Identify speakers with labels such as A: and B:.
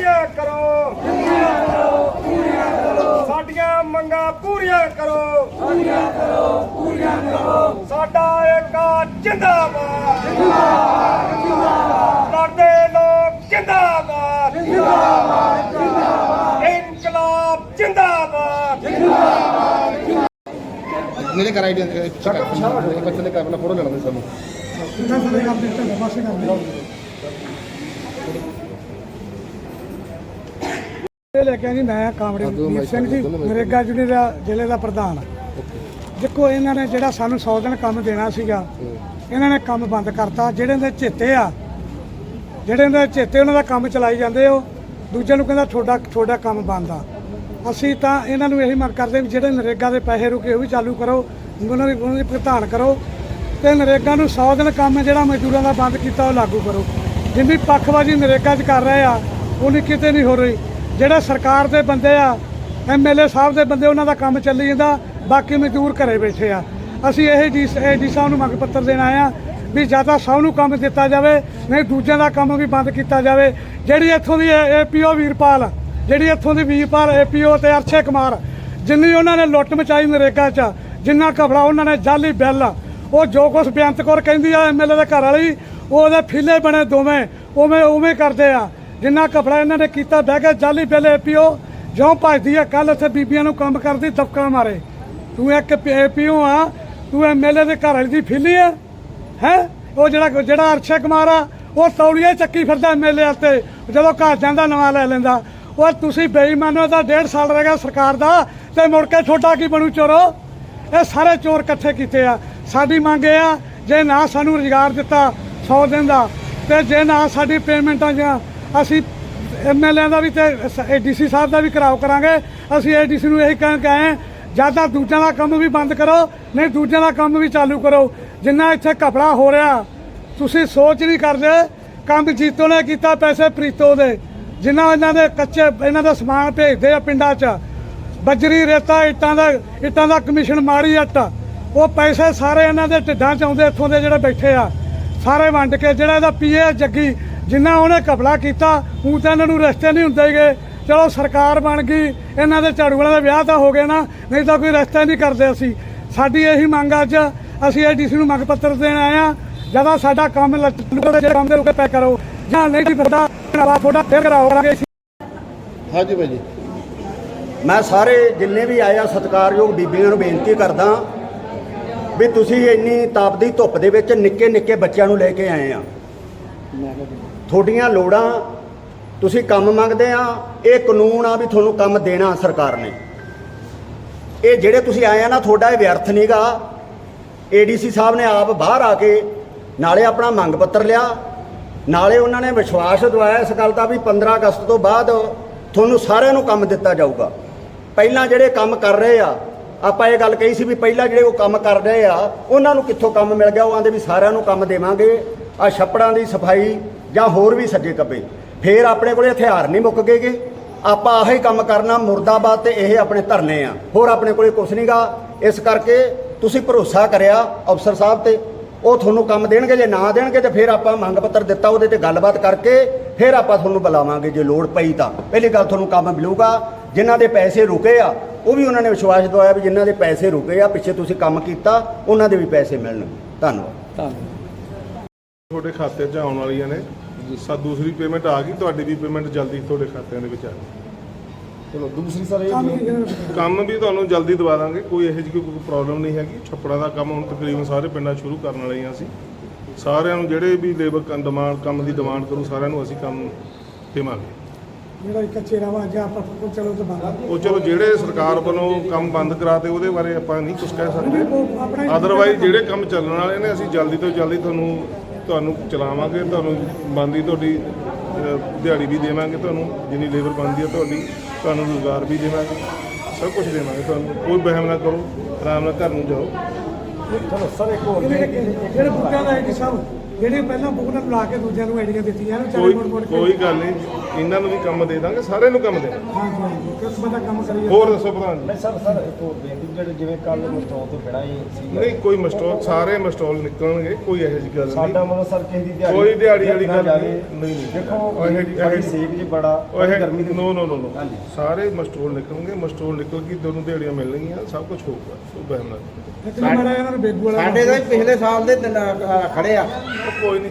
A: ਪੂਰੀਆਂ ਕਰੋ। ਪੂਰੀਆਂ ਕਰੋ ਪੂਰੀਆਂ ਕਰੋ ਸਾਡੀਆਂ ਮੰਗਾਂ ਪੂਰੀਆਂ ਕਰੋ। ਪੂਰੀਆਂ ਕਰੋ ਪੂਰੀਆਂ ਕਰੋ ਸਾਡਾ ਏਕਾ ਜਿੰਦਾਬਾਦ। ਜਿੰਦਾਬਾਦ ਜਿੰਦਾਬਾਦ ਲੜਦੇ ਲੋਕ ਜਿੰਦਾਬਾਦ। ਜਿੰਦਾਬਾਦ। ਜਿੰਦਾਬਾਦ ਇਨਕਲਾਬ ਜਿੰਦਾਬਾਦ
B: ਜਿੰਦਾਬਾਦ ਮੇਰੇ ਘਰ ਆਈਡੀ ਚੈੱਕ ਕਰ ਬੱਚੇ ਨੇ ਕਰ ਫੋਟੋ ਲੈਣਾ ਮੈਨੂੰ ਸਾਨੂੰ।
C: ਕਿੰਨਾ ਸਾਰੇ ਕਰਦੇ ਤੇ ਵਾਸੇ ਕਰਦੇ ਇਹ ਲੈ ਕੇ ਜੀ ਮੈਂ ਕਾਮਰੇਡ ਸਿੰਘ ਜੀ ਨਰੇਗਾ ਯੂਨੀਅਨ ਦਾ ਜ਼ਿਲ੍ਹੇ ਦਾ ਪ੍ਰਧਾਨ। ਦੇਖੋ ਇਹਨਾਂ ਨੇ ਜਿਹੜਾ ਸਾਨੂੰ 100 ਦਿਨ ਕੰਮ ਦੇਣਾ ਸੀਗਾ ਇਹਨਾਂ ਨੇ ਕੰਮ ਬੰਦ ਕਰਤਾ। ਜਿਹੜੇ ਦੇ ਚੇਤੇ ਆ ਜਿਹੜੇ ਦੇ ਚੇਤੇ ਉਹਨਾਂ ਦਾ ਕੰਮ ਚਲਾਈ ਜਾਂਦੇ ਹੋ ਦੂਜੇ ਨੂੰ ਕਹਿੰਦਾ ਤੁਹਾਡਾ ਤੁਹਾਡਾ ਕੰਮ ਬੰਦ ਆ। ਅਸੀਂ ਤਾਂ ਇਹਨਾਂ ਨੂੰ ਇਹੀ ਮੰਗ ਕਰਦੇ ਵੀ ਜਿਹੜੇ ਨਰੇਗਾ ਦੇ ਪੈਸੇ ਰੁਕੇ ਉਹ ਵੀ ਚਾਲੂ ਕਰੋ ਉਹਨਾਂ ਦੀ ਉਹਨਾਂ ਦੀ ਭੁਗਤਾਨ ਕਰੋ। ਤੇ ਨਰੇਗਾ ਨੂੰ 100 ਦਿਨ ਕੰਮ ਜਿਹੜਾ ਮਜ਼ਦੂਰਾਂ ਦਾ ਬੰਦ ਕੀਤਾ ਉਹ ਲਾਗੂ ਕਰੋ। ਜਿੰਨੀ ਪੱਖਵਾਜੀ ਨਰੇਗਾ 'ਚ ਕਰ ਰਹੇ ਆ ਉਹਨੀ ਕਿਤੇ ਨਹੀਂ ਹੋ ਰਹੀ। ਜਿਹੜੇ ਸਰਕਾਰ ਦੇ ਬੰਦੇ ਆ ਐਮਐਲਏ ਸਾਹਿਬ ਦੇ ਬੰਦੇ, ਉਹਨਾਂ ਦਾ ਕੰਮ ਚੱਲੀ ਜਾਂਦਾ, ਬਾਕੀ ਮਜ਼ਦੂਰ ਘਰੇ ਬੈਠੇ ਆ। ਅਸੀਂ ਇਹ ਡੀ ਡੀ ਸਾਹਿਬ ਨੂੰ ਮੰਗ ਪੱਤਰ ਦੇਣ ਆਏ ਆ ਵੀ ਜ਼ਿਆਦਾ ਸਭ ਨੂੰ ਕੰਮ ਦਿੱਤਾ ਜਾਵੇ, ਨਹੀਂ ਦੂਜਿਆਂ ਦਾ ਕੰਮ ਵੀ ਬੰਦ ਕੀਤਾ ਜਾਵੇ। ਜਿਹੜੀ ਇੱਥੋਂ ਦੀ ਏਪੀਓ ਵੀਰਪਾਲ, ਜਿਹੜੀ ਇੱਥੋਂ ਦੀ ਵੀਰਪਾਲ ਏਪੀਓ ਤੇ ਅਰਸ਼ੇ ਕੁਮਾਰ, ਜਿੰਨੀ ਉਹਨਾਂ ਨੇ ਲੁੱਟ ਮਚਾਈ ਨਰੇਗਾ 'ਚ, ਜਿੰਨਾ ਘਬਰਾ ਉਹਨਾਂ ਨੇ ਜਾਲੀ ਬਿੱਲ, ਉਹ ਜੋ ਕੁਛ ਬੇਅੰਤ ਕੌਰ ਕਹਿੰਦੀ ਆ ਐਮਐਲਏ ਦੇ ਘਰ ਵਾਲੀ ਉਹਦੇ ਫਿੱਲੇ ਬਣੇ ਦੋਵੇਂ, ਉਵੇਂ ਉਵੇਂ ਕਰਦੇ ਆ। ਜਿੰਨਾ ਕਪੜਾ ਇਹਨਾਂ ਨੇ ਕੀਤਾ, ਬਹਿ ਕੇ ਜਾਲੀ ਬਿੱਲ ਏਪੀਓ ਜਿਉਂ ਭੱਜਦੀ ਆ ਕੱਲ ਇੱਥੇ ਬੀਬੀਆਂ ਨੂੰ ਕੰਮ ਕਰਦੀ, ਦਬਕਾ ਮਾਰੇ। ਤੂੰ ਇੱਕ ਏਪੀਓ ਆ, ਤੂੰ ਐਮਐਲਏ ਦੇ ਘਰ ਵਾਲੀ ਦੀ ਫਿੱਲੀ ਆ, ਹੈ? ਉਹ ਜਿਹੜਾ ਜਿਹੜਾ ਅਰਸ਼ੇ ਕੁਮਾਰ ਆ, ਉਹ ਤੌਲੀਏ ਚੱਕੀ ਫਿਰਦਾ ਐਮਐਲਏ ਤੇ ਜਦੋਂ ਘਰ ਜਾਂਦਾ ਨਵਾਂ ਲੈ ਲੈਂਦਾ। ਉਹ ਤੁਸੀਂ ਬੇਈਮਾਨੋ ਦਾ ਡੇਢ ਸਾਲ ਰਹਿ ਗਿਆ ਸਰਕਾਰ ਦਾ, ਤੇ ਮੁੜ ਕੇ ਛੋਟਾ ਕੀ ਬਣੂ ਚੋਰੋ? ਇਹ ਸਾਰੇ ਚੋਰ ਇਕੱਠੇ ਕੀਤੇ ਆ। ਸਾਡੀ ਮੰਗ ਇਹ ਆ, ਜੇ ਨਾ ਸਾਨੂੰ ਰੁਜ਼ਗਾਰ ਦਿੱਤਾ 100 ਦਿਨ ਦਾ, ਤੇ ਜੇ ਨਾ ਸਾਡੀ ਪੇਮੈਂਟਾਂ ਜਾਂ ਅਸੀਂ ਐਮਐਲਏ ਦਾ ਵੀ ਤੇ ਡੀਸੀ ਸਾਹਿਬ ਦਾ ਵੀ ਕਰਾਓ ਕਰਾਂਗੇ। ਅਸੀਂ ਏਡੀਸੀ ਨੂੰ ਇਹੀ ਕਹਿਣ ਕਹੇ ਜਾਂ ਤਾਂ ਦੂਜਿਆਂ ਦਾ ਕੰਮ ਵੀ ਬੰਦ ਕਰੋ, ਨਹੀਂ ਦੂਜਿਆਂ ਦਾ ਕੰਮ ਵੀ ਚਾਲੂ ਕਰੋ। ਜਿੰਨਾ ਇੱਥੇ ਕਪੜਾ ਹੋ ਰਿਹਾ, ਤੁਸੀਂ ਸੋਚ ਨਹੀਂ ਕਰਦੇ ਕੰਮ ਜੀਤੋ ਨੇ ਕੀਤਾ ਪੈਸੇ ਪ੍ਰੀਤੋ ਦੇ। ਜਿੰਨਾ ਇਹਨਾਂ ਦੇ ਕੱਚੇ, ਇਹਨਾਂ ਦਾ ਸਮਾਨ ਭੇਜਦੇ ਆ ਪਿੰਡਾਂ 'ਚ। ਬੱਜਰੀ, ਰੇਤਾ, ਇੱਟਾਂ ਦਾ ਇੱਟਾਂ ਦਾ ਕਮਿਸ਼ਨ ਮਾਰੀ ਅੱਟ। ਉਹ ਪੈਸੇ ਸਾਰੇ ਇਹਨਾਂ ਦੇ ਢਿੱਡਾਂ 'ਚ ਆਉਂਦੇ ਇੱਥੋਂ ਦੇ ਜਿਹੜੇ ਬੈਠੇ ਆ। ਸਾਰੇ ਵੰਡ ਕੇ ਜਿਹੜਾ ਇਹਦਾ ਪੀਏ ਜੱਗੀ ਜਿੰਨਾ ਉਹਨੇ ਕਪੜਾ ਕੀਤਾ ਉਹ ਤਾਂ ਇਹਨਾਂ ਨੂੰ ਰਸਤੇ ਨਹੀਂ ਹੁੰਦੇ ਗਏ ਚਲੋ, ਸਰਕਾਰ ਬਣ ਗਈ, ਇਹਨਾਂ ਦੇ ਝਾੜੂ ਵਾਲਿਆਂ ਦਾ ਵਿਆਹ ਤਾਂ ਹੋ ਗਿਆ ਨਾ, ਨਹੀਂ ਤਾਂ ਕੋਈ ਰਸਤਾ ਨਹੀਂ ਕਰਦੇ ਅਸੀਂ। ਸਾਡੀ ਇਹੀ ਮੰਗ ਅੱਜ, ਅਸੀਂ ਏਡੀਸੀ ਨੂੰ ਮੰਗ ਪੱਤਰ ਦੇਣ ਆਏ ਆ ਜਦੋਂ ਸਾਡਾ ਕੰਮ ਲੱਟੂ ਦੇ ਕੰਮ ਦੇ ਰੁਕੇ ਪੈ ਕਰੋ। ਜਾਂ ਨਹੀਂ ਦੀ ਫਿਰਦਾ ਨਵਾਂ ਤੁਹਾਡਾ ਫੇਰ ਕਰਾਓ, ਕਰਾਂਗੇ
B: ਹਾਂਜੀ ਭਾਈ ਜੀ।
D: ਮੈਂ ਸਾਰੇ ਜਿੰਨੇ ਵੀ ਆਏ ਆ, ਸਤਿਕਾਰਯੋਗ ਬੀਬੀਆਂ ਨੂੰ ਬੇਨਤੀ ਕਰਦਾ ਵੀ ਤੁਸੀਂ ਇੰਨੀ ਤਾਪਦੀ ਧੁੱਪ ਦੇ ਵਿੱਚ ਨਿੱਕੇ ਨਿੱਕੇ ਬੱਚਿਆਂ ਨੂੰ ਲੈ ਕੇ ਆਏ ਆ। ਤੁਹਾਡੀਆਂ ਲੋੜਾਂ, ਤੁਸੀਂ ਕੰਮ ਮੰਗਦੇ ਆ, ਇਹ ਕਾਨੂੰਨ ਆ ਵੀ ਤੁਹਾਨੂੰ ਕੰਮ ਦੇਣਾ ਸਰਕਾਰ ਨੇ। ਇਹ ਜਿਹੜੇ ਤੁਸੀਂ ਆਏ ਆ ਨਾ, ਤੁਹਾਡਾ ਇਹ ਵਿਅਰਥ ਨਹੀਂਗਾ ਏਡੀਸੀ ਸਾਹਿਬ ਨੇ ਆਪ ਬਾਹਰ ਆ ਕੇ ਨਾਲੇ ਆਪਣਾ ਮੰਗ ਪੱਤਰ ਲਿਆ। ਨਾਲੇ ਉਹਨਾਂ ਨੇ ਵਿਸ਼ਵਾਸ ਦਿਵਾਇਆ ਇਸ ਗੱਲ ਦਾ ਵੀ 15 ਅਗਸਤ ਤੋਂ ਬਾਅਦ ਤੁਹਾਨੂੰ ਸਾਰਿਆਂ ਨੂੰ ਕੰਮ ਦਿੱਤਾ ਜਾਊਗਾ। ਪਹਿਲਾਂ ਜਿਹੜੇ ਕੰਮ ਕਰ ਰਹੇ ਆ, ਆਪਾਂ ਇਹ ਗੱਲ ਕਹੀ ਸੀ ਵੀ ਪਹਿਲਾਂ ਜਿਹੜੇ ਉਹ ਕੰਮ ਕਰ ਰਹੇ ਆ, ਉਹਨਾਂ ਨੂੰ ਕਿੱਥੋਂ ਕੰਮ ਮਿਲ ਗਿਆ? ਉਹ ਆਂਦੇ ਵੀ ਸਾਰਿਆਂ ਨੂੰ ਕੰਮ ਦੇਵਾਂਗੇ। ਆ ਛੱਪੜਾਂ ਦੀ ਸਫ਼ਾਈ ਜਾਂ ਹੋਰ ਵੀ ਸੱਜੇ ਕੱਬੇ ਫੇਰ ਆਪਣੇ ਕੋਲੇ ਹਥਿਆਰ ਨਹੀਂ ਮੁੱਕ ਗਏਗੇ। ਆਪਾਂ ਆਹੀ ਕੰਮ ਕਰਨਾ, ਮੁਰਦਾਬਾਦ ਤੇ ਇਹ ਆਪਣੇ ਧਰਨੇ ਆ। ਹੋਰ ਆਪਣੇ ਕੋਲੇ ਕੁਛ ਨਹੀਂਗਾ ਇਸ ਕਰਕੇ ਤੁਸੀਂ ਭਰੋਸਾ ਕਰਿਆ ਅਫਸਰ ਸਾਹਿਬ ਤੇ। ਉਹ ਤੁਹਾਨੂੰ ਕੰਮ ਦੇਣਗੇ, ਜੇ ਨਾ ਦੇਣਗੇ ਤੇ ਫਿਰ ਆਪਾਂ ਮੰਗ ਪੱਤਰ ਦਿੱਤਾ ਉਹਦੇ ਤੇ ਗੱਲਬਾਤ ਕਰਕੇ ਫਿਰ ਆਪਾਂ ਤੁਹਾਨੂੰ ਬੁਲਾਵਾਂਗੇ ਜੇ ਲੋੜ ਪਈ ਤਾਂ। ਪਹਿਲੀ ਗੱਲ ਤੁਹਾਨੂੰ ਕੰਮ ਮਿਲੂਗਾ। ਜਿਨ੍ਹਾਂ ਦੇ ਪੈਸੇ ਰੁਕੇ ਆ, ਉਹ ਵੀ ਉਹਨਾਂ ਨੇ ਵਿਸ਼ਵਾਸ ਦਵਾਇਆ ਵੀ ਜਿਨ੍ਹਾਂ ਦੇ ਪੈਸੇ ਰੁਕੇ ਆ, ਪਿੱਛੇ ਤੁਸੀਂ ਕੰਮ ਕੀਤਾ, ਉਹਨਾਂ ਦੇ ਵੀ ਪੈਸੇ ਮਿਲਣਗੇ। ਧੰਨਵਾਦ। ਧੰਨਵਾਦ।
E: ਤੁਹਾਡੇ ਖਾਤੇ 'ਚ ਆਉਣ ਵਾਲੀਆਂ ਨੇ। ਸਾ ਦੂਸਰੀ ਪੇਮੈਂਟ ਆ ਗਈ ਤੁਹਾਡੀ ਵੀ ਪੇਮੈਂਟ ਜਲਦੀ ਤੁਹਾਡੇ ਖਾਤਿਆਂ ਦੇ ਵਿੱਚ ਆ ਗਈ।
B: ਚਲੋ ਦੂਸਰੀ ਸਰ ਇਹ
E: ਕੰਮ ਵੀ ਤੁਹਾਨੂੰ ਜਲਦੀ ਦਵਾ ਦਾਂਗੇ ਕੋਈ ਇਹੋ ਜਿਹੀ ਕੋਈ ਪ੍ਰੋਬਲਮ ਨਹੀਂ ਹੈਗੀ। ਛੱਪੜਾਂ ਦਾ ਕੰਮ ਹੁਣ ਤਕਰੀਬਨ ਸਾਰੇ ਪਿੰਡਾਂ 'ਚ ਸ਼ੁਰੂ ਕਰਨ ਵਾਲੇ ਹਾਂ ਅਸੀਂ। ਸਾਰਿਆਂ ਨੂੰ ਜਿਹੜੇ ਵੀ ਲੇਬਰ ਡਿਮਾਂਡ ਕੰਮ ਦੀ ਡਿਮਾਂਡ ਕਰੂ ਸਾਰਿਆਂ ਨੂੰ ਅਸੀਂ ਕੰਮ ਦੇਵਾਂਗੇ
C: ਜਿਹੜਾ ਇੱਕ ਚਿਹਰਾ ਵਾ ਜਾਂ ਆਪਾਂ ਚਲੋ ਤੇ ਬੰਦ
E: ਉਹ ਚਲੋ ਜਿਹੜੇ ਸਰਕਾਰ ਵੱਲੋਂ ਕੰਮ ਬੰਦ ਕਰਾਤੇ ਉਹਦੇ ਬਾਰੇ ਆਪਾਂ ਨਹੀਂ ਕੁਝ ਕਹਿ ਸਕਦੇ।
C: ਉਹ
E: ਅਦਰਵਾਈਜ਼ ਜਿਹੜੇ ਕੰਮ ਚੱਲਣ ਵਾਲੇ ਨੇ ਅਸੀਂ ਜਲਦੀ ਤੋਂ ਜਲਦੀ ਤੁਹਾਨੂੰ ਤੁਹਾਨੂੰ ਚਲਾਵਾਂਗੇ ਤੁਹਾਨੂੰ ਬੰਦੀ ਤੁਹਾਡੀ ਦਿਹਾੜੀ ਵੀ ਦੇਵਾਂਗੇ ਤੁਹਾਨੂੰ ਜਿੰਨੀ ਲੇਬਰ ਬਣਦੀ ਹੈ ਤੁਹਾਡੀ ਤੁਹਾਨੂੰ ਰੁਜ਼ਗਾਰ ਵੀ ਦੇਵਾਂਗੇ ਸਭ ਕੁਝ ਦੇਵਾਂਗੇ ਤੁਹਾਨੂੰ। ਕੋਈ ਵਹਿਮ ਨਾ ਕਰੋ ਆਰਾਮ ਨਾਲ ਘਰ ਨੂੰ ਜਾਓ।
C: ਜਿਹੜੇ ਬੁੱਕਾਂ ਦਾ ਆਈਡੀ ਸਾਹਿਬ ਜਿਹੜੇ ਪਹਿਲਾਂ ਬੁੱਕ ਨਾਲ ਲਾ ਕੇ ਦੂਜਿਆਂ ਨੂੰ ਆਈਡੀਆਂ ਦਿੱਤੀਆਂ ਇਹਨੂੰ ਚਾਰੇ
E: ਕੋਈ
C: ਮੋੜ ਮੋੜ ਕੇ
E: ਕੋਈ ਗੱਲ ਨਹੀਂ ਇਹਨਾਂ ਨੂੰ ਵੀ ਕੰਮ ਦੇ ਦਾਂਗੇ ਸਾਰਿਆਂ ਨੂੰ ਕੰਮ ਦੇ ਦਾਂਗੇ।
C: ਹਾਂਜੀ ਹਾਂਜੀ ਕਿਸ ਬੰਦਾ ਕੰਮ ਕਰੀ ਜਾਂਦਾ?
E: ਹੋਰ ਦੱਸੋ ਪ੍ਰਧਾਨ ਜੀ।
F: ਨਹੀਂ ਸਰ ਸਰ ਇੱਕ ਹੋਰ ਬੇਨਤੀ ਜਿਹੜੇ ਜਿਵੇਂ ਕੱਲ ਮਸਟੋਲ ਤੋਂ ਖੜਾ ਹੀ ਸੀ।
E: ਨਹੀਂ ਕੋਈ ਮਸਟੋਲ ਸਾਰੇ ਮਸਟੋਲ ਨਿਕਲਣਗੇ ਕੋਈ ਇਹੋ ਜਿਹੀ ਗੱਲ
F: ਸਾਡਾ
E: ਨਹੀਂ
F: ਮਤਲਬ ਸਰ ਕਿਸੇ ਦੀ ਦਿਹਾੜੀ
E: ਕੋਈ ਦਿਹਾੜੀ ਵਾਲੀ
F: ਨਾ
E: ਗੱਲ
F: ਜਾਵੇ।
E: ਨਹੀਂ। ਨਹੀਂ
F: ਦੇਖੋ
E: ਉਹ ਇਹੋ
F: ਬੜੀ ਸੇਕ ਜੀ ਬੜਾ
E: ਉਹ ਇਹ
F: ਗਰਮੀ ਦੀ
E: ਨੋ ਨੋ ਨੋ ਨੋ।
F: ਹਾਂਜੀ।
E: ਸਾਰੇ ਮਸਟੋਲ ਨਿਕਲਣਗੇ ਮਸਟੋਲ ਨਿਕਲ ਕੇ ਦੋਨੋਂ ਦਿਹਾੜੀਆਂ ਮਿਲਣਗੀਆਂ ਸਭ ਕੁਝ ਹੋਊਗਾ ਉਹ ਬਹਿਮ ਨਾਲ
C: ਇੱਕ ਨਾ ਮਾੜਾ ਇਹਨਾਂ ਨੂੰ ਬੇਗੂ ਵਾਲਾ
G: ਸਾਡੇ ਤਾਂ ਪਿਛਲੇ ਸਾਲ ਦੇ ਦਿਨ, ਖੜੇ ਆ।
E: ਉਹ ਕੋਈ ਨਹੀਂ